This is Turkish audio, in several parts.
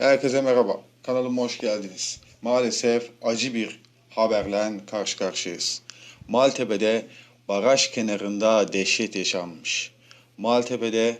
Herkese merhaba. Kanalıma hoş geldiniz. Maalesef acı bir haberle karşı karşıyayız. Maltepe'de baraj kenarında dehşet yaşanmış. Maltepe'de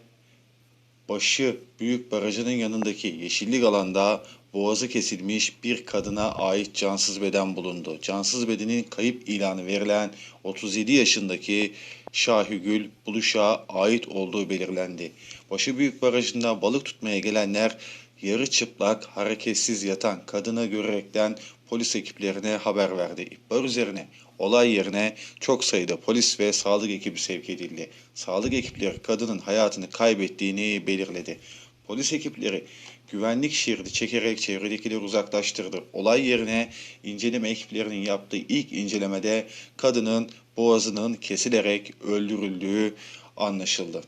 başı büyük barajının yanındaki yeşillik alanda boğazı kesilmiş bir kadına ait cansız beden bulundu. Cansız bedenin kayıp ilanı verilen 37 yaşındaki Şahigül Buluş'a ait olduğu belirlendi. Başı büyük barajında balık tutmaya gelenler yarı çıplak, hareketsiz yatan kadını görerekten polis ekiplerine haber verdi. İhbar üzerine olay yerine çok sayıda polis ve sağlık ekibi sevk edildi. Sağlık ekipleri kadının hayatını kaybettiğini belirledi. Polis ekipleri güvenlik şeridi çekerek çevredekileri uzaklaştırdı. Olay yerine inceleme ekiplerinin yaptığı ilk incelemede kadının boğazının kesilerek öldürüldüğü anlaşıldı.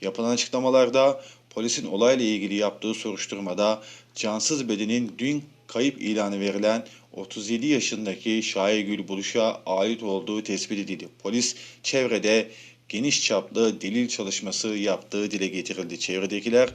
Yapılan açıklamalarda polisin olayla ilgili yaptığı soruşturmada cansız bedenin dün kayıp ilanı verilen 37 yaşındaki Şahigül Buluş'a ait olduğu tespit edildi. Polis çevrede geniş çaplı delil çalışması yaptığı dile getirildi. Çevredekiler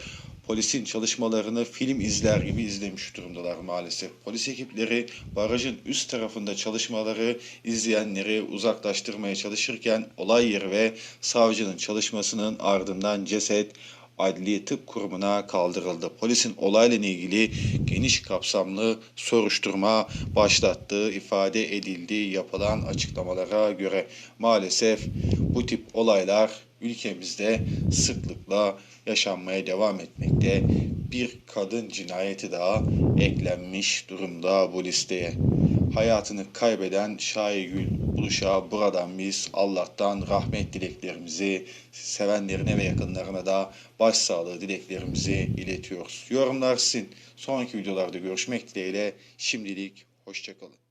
polisin çalışmalarını film izler gibi izlemiş durumdalar maalesef. Polis ekipleri barajın üst tarafında çalışmaları izleyenleri uzaklaştırmaya çalışırken olay yeri ve savcının çalışmasının ardından ceset Adli Tıp Kurumu'na kaldırıldı. Polisin olayla ilgili geniş kapsamlı soruşturma başlattığı ifade edildiği yapılan açıklamalara göre maalesef bu tip olaylar ülkemizde sıklıkla yaşanmaya devam etmekte. Bir kadın cinayeti daha eklenmiş durumda bu listeye. Hayatını kaybeden Şahigül Buluş'a buradan biz Allah'tan rahmet dileklerimizi sevenlerine ve yakınlarına da başsağlığı dileklerimizi iletiyoruz. Yorumlar sizin. Sonraki videolarda görüşmek dileğiyle şimdilik hoşçakalın.